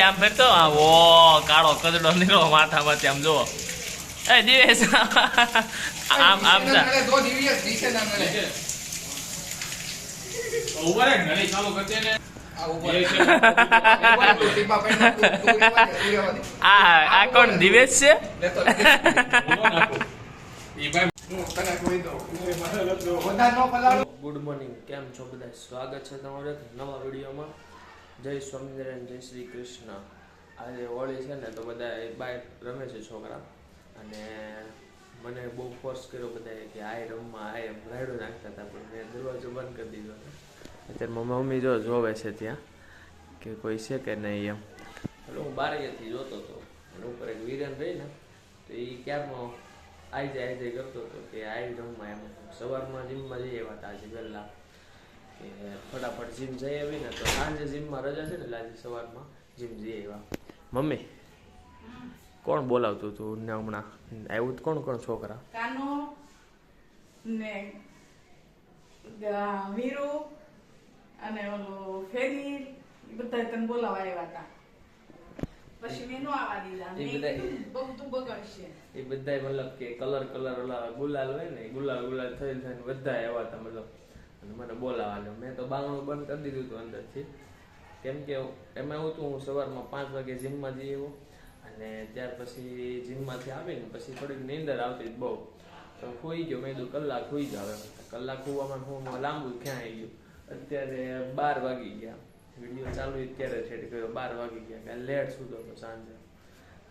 આમ ફેરતો ઓ કાળો કદડો નીકળો માથામાંથી આમ જુઓ. એ દિવેશ. આમ આમ આ કોણ દિવેશ છે? Good morning. કેમ છો બધા? સ્વાગત છે તમારે નવા વિડીયોમાં. જય સ્વામિનારાયણ, જય શ્રી કૃષ્ણ. આજે હોળી છે ને તો બધા બહાર રમે છે છોકરા. અને મને બહુ ફોર્સ કર્યો બધાએ કે આ રમવા, આય એમ રાયડો નાખતા હતા, પણ મેં દરવાજો બંધ કરી દીધો. અત્યારે મમ્મી મમ્મી જો જોવે છે ત્યાં કે કોઈ છે કે નહીં એમ. એટલે હું બારીએથી જોતો હતો. અને ઉપર એક વિરન રહી ને, તો એ ક્યારમાં આઈ જાય આઈ જાય કરતો હતો કે આઈ રમવા એમ. સવારમાં જીમમાં જઈએ એવા હતા આજે પહેલાં કે ફટાફટ જીમ જઈ આવી ને તો સાંજે જીમમાં રજા છે ને આજે સવારમાં જીમ જઈએ આવ્યા. મમ્મી કોણ બોલાવતું તું ને હમણાં? આવ્યું કોણ કોણ છોકરા? કાનો ને વીરુ અને ઓલો ફેરી બધા તને બોલાવા આવ્યા હતા એ બધા- મતલબ કે કલર કલર ઓલા ગુલાલ હોય ને ગુલાલ ગુલાલ થઈ થઈને બધા આવ્યા હતા મતલબ. અને મને બોલાવવાનું. મેં તો બાંગણું બંધ કરી દીધું હતું અંદરથી. કેમ કે એમાં એવું હતું, હું સવારમાં પાંચ વાગે જીમમાં જઈ આવ્યો અને ત્યાર પછી જીમમાંથી આવીને પછી થોડીક નીંદર આવતી બહુ. તો ખોઈ ગયો. મેં કીધું કલાક હોઈ જ આવે કલાક ખોવામાં હું લાંબુ ક્યાં આવી ગયું? અત્યારે બાર વાગી ગયા. વીડિયો ચાલુ ત્યારે છે ગયો બાર વાગી ગયા. કાલે લેટ સૂતો હતો સાંજે.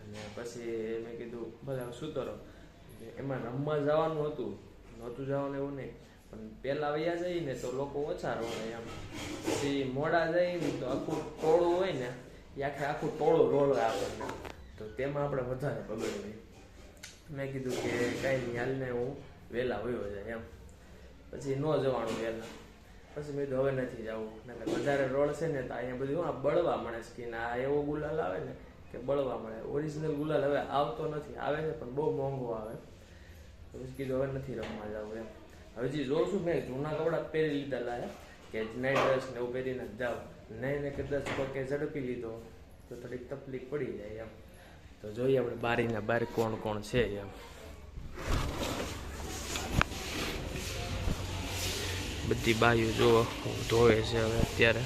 અને પછી મેં કીધું બધા સૂતો રહો. એમાં રમવા જવાનું હતું. નહોતું જવાનું એવું નહીં. પણ પહેલા વયા જઈએ ને તો લોકો ઓછા રોળે એમ. પછી મોડા જઈએ ને તો આખું ટોળું હોય ને, એ આખે આખું ટોળું રોળે આપણને. તો તેમાં આપણે વધારે બગડવી મેં કીધું કે કાંઈ નહીં, હાલને હું વહેલા વયો જાય એમ. પછી ન જવાનું વહેલા. પછી મેં હવે નથી જવું. એટલે વધારે રોડ છે ને તો અહીંયા બધું આ બળવા મળે સ્કીન આ એવો ગુલાલ આવે ને કે બળવા મળે. ઓરિજિનલ ગુલાલ હવે આવતો નથી. આવે છે પણ બહુ મોંઘો આવે. પછી કીધું, હવે નથી રમવા જવું. એમ. હવે જે જોઉં છું મેં, જૂના કપડાં પહેરી લીધા લાયા કે નહીં ડ્રેસ ને એવું પહેરીને જાઓ નહીં ને કદાચ પગે ઝડપી લીધો, તો થોડીક તકલીફ પડી જાય એમ. તો જોઈએ આપણે બારીના બાર કોણ કોણ છે એમ. બધી બાજુ જુઓ ધોવે છે હવે અત્યારે.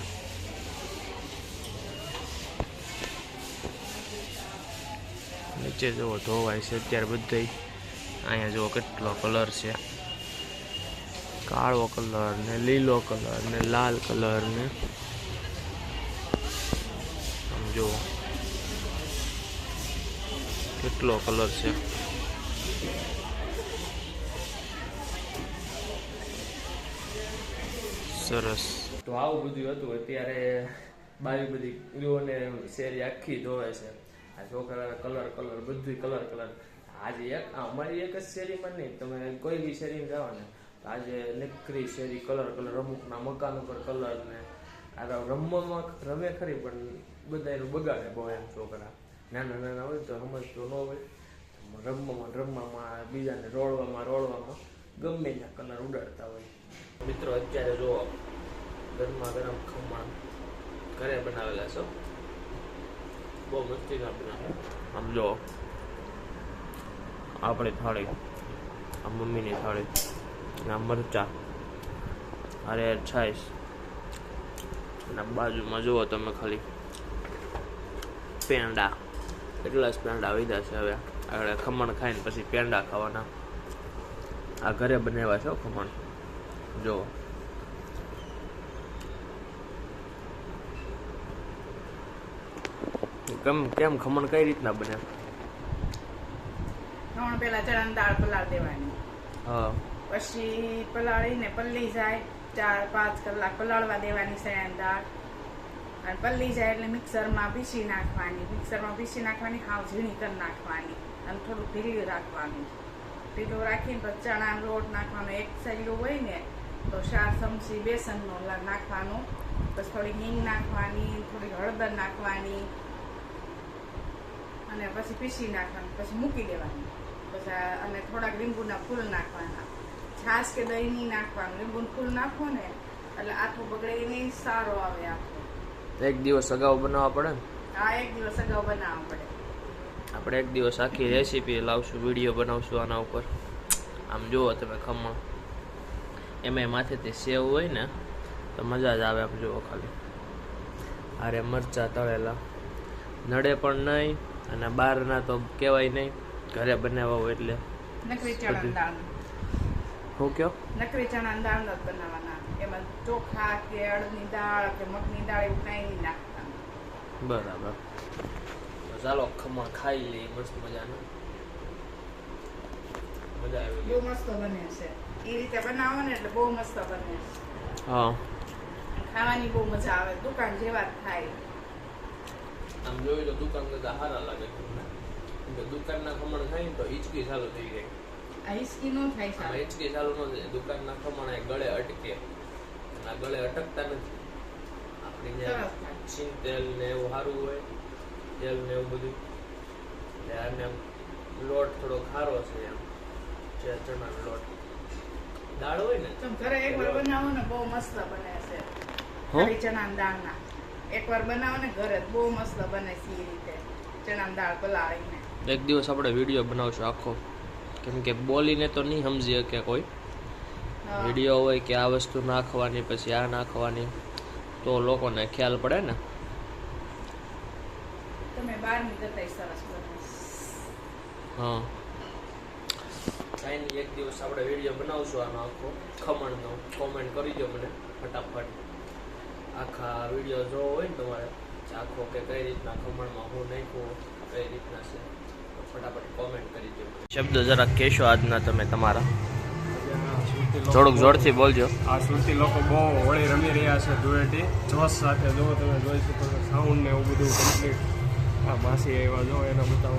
નીચે જુઓ ધોવાય છે અત્યારે બધે. અહીંયા જુઓ કેટલો કલર છે. કાળો કલર ને લીલો કલર ને લાલ કલર ને સમજો કેટલો કલર છે? સરસ. તો આવું બધું હતું, અત્યારે બાવી બધી ને શેરી આખી ધોવે છે. આ છોકરા કલર કલર, બધું કલર કલર. આજે એક, અમારી એક જ શેરીમાં નહીં, તમે કોઈ બી શેરીમાં જાઓ ને આજે નીકળી શેરી, કલર કલર, અમુકના મકાન ઉપર કલર ને આ રમવામાં રમે ખરી, પણ બધા એનું બગાડે બહુ એમ છોકરા. નાના નાના હોય તો સમજતો ન હોય. રમવામાં રમવામાં, બીજાને રોડવામાં રોડવામાં ગમે ત્યાં કલર ઉડાડતા હોય. મિત્રો, અત્યારે જો ગરમા ગરમ ખમણ ઘરે બનાવેલા છો. બહુ મસ્તી ના બનાવે. આમ જો આપણી થાળી, આ મમ્મીની થાળી. આ મરચા. અરે છાઈશ અને બાજુમાં જુઓ તમે ખાલી. પેંડા. એટલા જ પેંડા વધ્યા છે હવે. આગળ ખમણ ખાઈને પછી પેંડા ખાવાના. આ ઘરે બનાવ્યા છે ખમણ. જો કેમ કેમ ખમણ કઈ રીતના બને? ત્રણ પેલા ચણા દાળ પલાળ દેવાની. હા. પછી પલાળીને પલ્લી જાય, ચાર પાંચ કલાક પલાળવા દેવાની સયાન દાળ. અને પલ્લી જાય એટલે મિક્સરમાં પીસી નાખવાની. મિક્સરમાં પીસી નાખવાની, હાવ ઝીણી કરી નાખવાની અને થોડું ઢીલું રાખવાનું. ઢીલું રાખીને પછી ચણાનો લોટ નાખવાનો. એક સૈલો હોય ને, તો ચાર ચમચી બેસનનો નાખવાનો. પછી થોડી હિંગ નાખવાની થોડી હળદર નાખવાની અને પછી પીસી નાખવાનું. પછી મૂકી દેવાની. પછી અને થોડાક લીંબુના ફૂલ નાખવાના. છાશ કે દહીં નહીં નાખવાનું ફૂલ નાખો ને એટલે આથો બગડે નહીં સારો આવે આથો. એક દિવસ અગાઉ બનાવવા પડે ને? આ એક દિવસ અગાઉ બનાવવા પડે. આપણે એક દિવસ આખી રેસીપી લાવશું વીડિયો બનાવશું આના ઉપર. આમ જુઓ તમે ખમણ. એમાંય માથેથી સેવ હોય ને તો મજા જ આવે આમ જુઓ ખાલી. અરે મરચાં તળેલા. નડે પણ નહીં અને બહારના તો કહેવાય નહીં ઘરે બનાવવા હોય એટલે. નકરી ચણા દાળ શું નકરી ચણા દાળ જ બનાવવાના. એમાં ચોખા કે અડદની દાળ કે મગની દાળ એવું કાંઈ નહીં નાખતા બરાબર. ચાલો ખમણ ખાઈ લઈએ મસ્ત મજાનું. મજા આવી બહુ મસ્ત બને છે. એ રીતે બનાવો ને એટલે બહુ મસ્ત બને છે. હા. ખાવાની બહુ મજા આવે. દુકાન જેવા જ થાય. આમ જોયું તો દુકાન કરતા સારા લાગે દુકાનના ખમણ ખાઈ તો હિચકી ચાલુ થઈ ગઈ આ હિસકી નો થાય આમાં સારું. હિચકી ચાલુ નો દુકાનના આ ગળે અટકે. આ ગળે અટકતા નથી. આપણે જ્યાં છીન તેલ ને એવું સારું હોય તેલ ને એવું બધું. એટલે આને લોટ થોડો ખારો છે એમ. જે ચણાનો લોટ. દાળ હોય ને? તમે ઘરે એકવાર બનાવો ને બહુ મસ્ત બને છે. ખાલી ચણા દાળના. એકવાર બનાવો ને ઘરે બહુ મસ્ત બને છે એ રીતે. ચણા દાળ પલાળીને. એક દિવસ આપણે વીડિયો બનાવશું આખો. કેમ કે બોલીને તો નહીં સમજી શકે કોઈ. વીડિયો હોય કે આ વસ્તુ નાખવાની પછી આ નાખવાની તો લોકોને ખ્યાલ પડે ને. તમે હા. કાંઈ નહીં એક દિવસ આપણે વીડિયો બનાવશું આનો આખો. ખમણનો. કોમેન્ટ કરી દો મને ફટાફટ. આખા વીડિયો જોવો હોય ને તમારે આખો કે કઈ રીતના ખમણમાં હું નાખું કઈ રીતના છે. ફટાફટ કોમેન્ટ કરી દો શબ્દ જરાક કહેશો આજના તમે તમારા. થોડુંક જોરથી બોલજો. આ સુરતી લોકો બહુ હોળી રમી રહ્યા છે ધૂળેટી જોશ સાથે જો તમે જોઈ શકો છો સાઉન્ડ ને એવું બધું કમ્પ્લીટ આ માસી એવા જો એને બતાવો.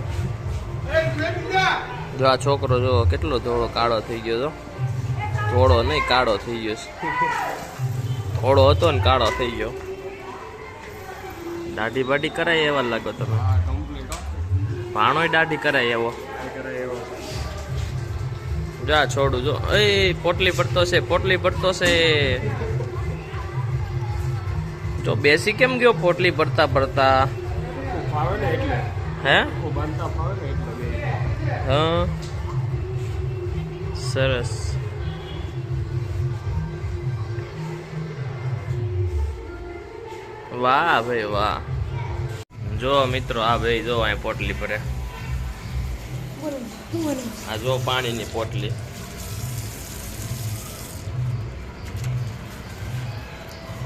જો આ છોકરો જો કેટલો ધોળો કાળો થઈ ગયો તો થોડો નહીં કાળો થઈ ગયો છે. થોડો હતો ને કાળો થઈ ગયો. દાઢી બાઢી કરાય એવા લાગો તમે. ભાણોય દાઢી કરાય એવો. જો, છોડું, જો. એ, પોટલી પડતો છે, પોટલી પડતો છે. જો, બેસી કેમ ગયો પોટલી પડતા પડતા હે? હા? સરસ. વાહ, ભાઈ, વાહ. જો મિત્રો આ ભાઈ જો અહીં પોટલી ભરે આ જો પાણીની પોટલી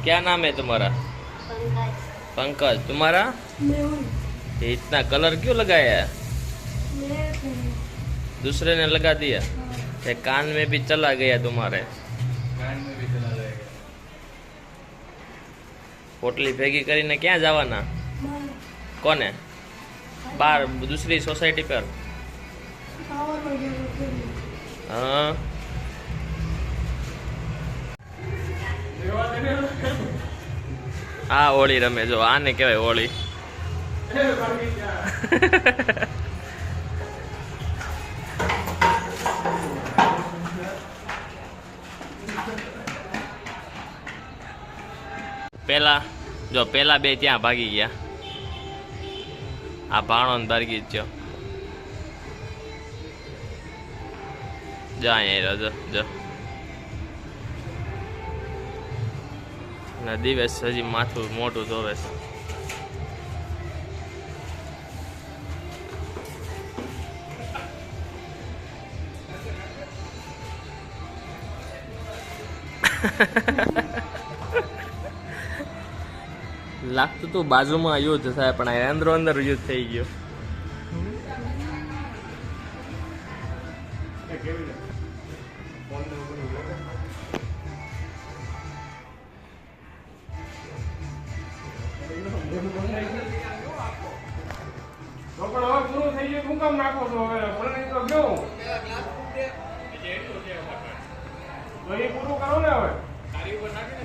क्या नाम है तुम्हारा पंकज तुम्हारा ये इतना कलर क्यों लगाया है दूसरे ने लगा दिया ये कान में भी चला गया तुम्हारे પોટલી ભેગી કરીને ક્યાં જવાના કોને? બાર, દૂસરી સોસાયટી પર. હા. આ હોળી રમે, જો, આને કહેવાય હોળી. પેલા જો પેલા બે ત્યાં ભાગી ગયા. આ ભાણો ને ભાગી જ જો જા અહીંયા રહ્યો, જો જો ને દિવસ હજી માથું મોટું ધોવે છે લાગતું તો બાજુમાં યુદ્ધ થાય પણ આ અંદરો અંદર યુદ્ધ થઈ ગયો.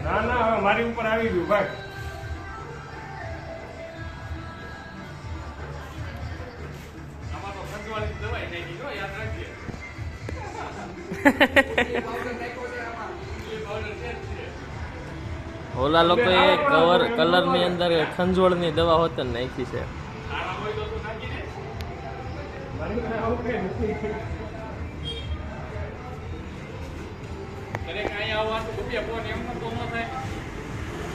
ના ના બધું લાગે તો પણ હવે ઓલા લોકોએ કવર કલરની અંદર ખંજોળની દવા હોત નાખી છે. દરેક અહીંયા આવવાનું રૂપિયા ફોન એમ પણ તો ન થાય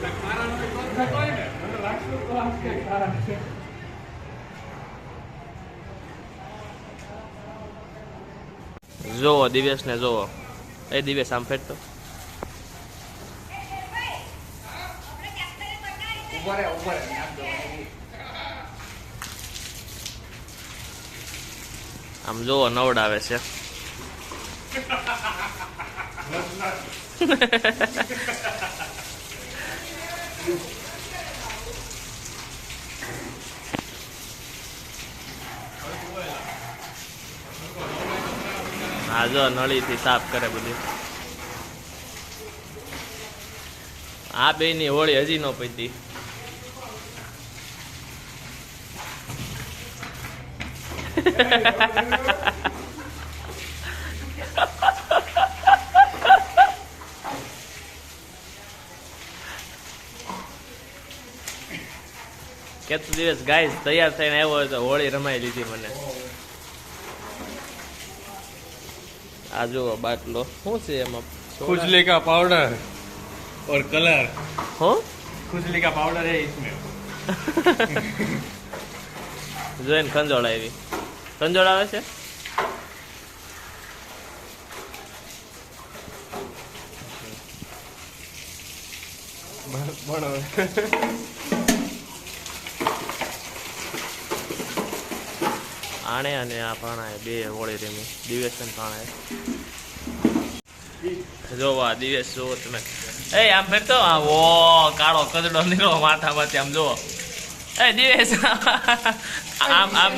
કાંઈક મારાનો કંઈક ખર્ચ થતો હોય ને જોવો દિવેશને જોવો એ દિવેશ આમ દો આમ જોવો નવડાવે છે. હા જો નળીથી સાફ કરે બધું. આ બેની હોળી હજી ન પતી. કેટલો દિવસ ગાય તૈયાર થઈને આવ્યો હોય તો હોળી રમાઈ લીધી મને. આ જુઓ બાટલો શું છે એમાં खुजली का पाउडर और कलर હો खुजली का पाउडर है इसमें જોઈને ખંજોળ આવી ખંજોળ આવે છે પણ આણે અને આ પાણાએ બે હોળી રમી. દિવેશ અને પાણાએ જોવા દિવેશ જોવો તમે. એ આમ ફેરતો આ ઓ કાળો કદડો નીકળો માથામાંથી આમ જોવો એ દિવેશ. આમ આમ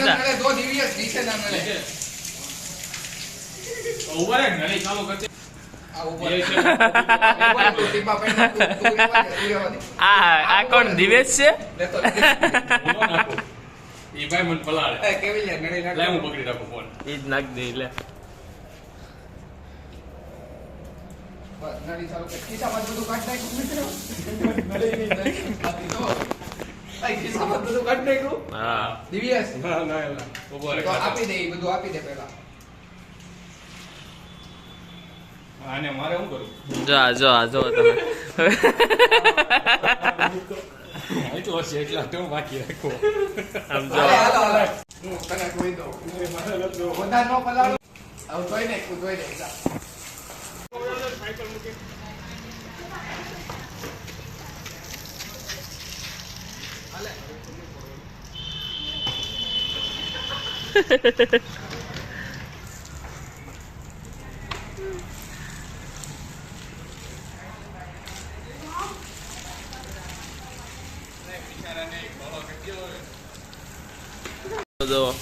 આ કોણ દિવેશ છે? એ ભાઈ મને પલાળે. કેવી લે, નળી નાખ. લાય હું પકડી રાખું ફોન એ જ નાખ દે લે. બસ, નળી ખિસ્સામાં બધું કાઢી નાખ્યું મિત્રો. નળી નહીં, બાકી તો. ભાઈ, ખિસ્સામાં બધું કાઢી હા. દિવ્યસ, ના ના એલા. ઊભો રહે તો આપી દે, ઈ બધું આપી દે પહેલા. આને મારે શું કરું જો જો આ જો તમે. એટલો છે એટલે તો બાકી રાખો આમ જો હાલે, હાલો, હાલો. હું તને કોઈ દઉં. વધારે નો પલાળો હવે ધોઈ ને ધોઈ નાખ, જા. જો પેલા પેલા.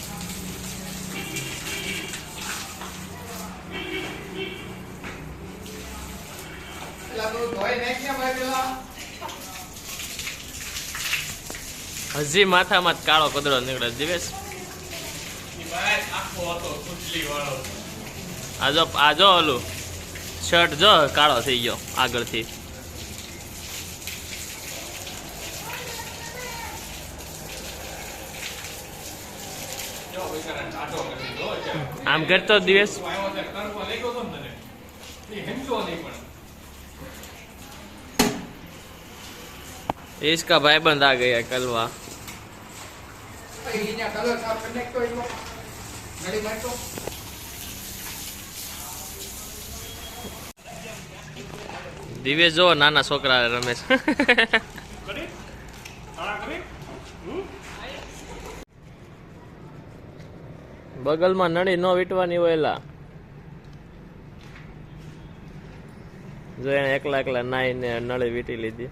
હજી માથામાં કાળો કદરો નીકળે દિવેશ આજો ભાઈ આખો હતો ખુશલી વાળો આ જો આ જો ઓલું શર્ટ જો કાળો થઈ ગયો આગળથી કલર કરતો દિવસ નાખ તો એટલો. નળી નાખ તો. દિવેશ જો નાના છોકરા રમે બગલમાં નળી ન વીટવાની હોય એલા. જો એને એકલા એકલા નાઈને નળી વીટી લીધી.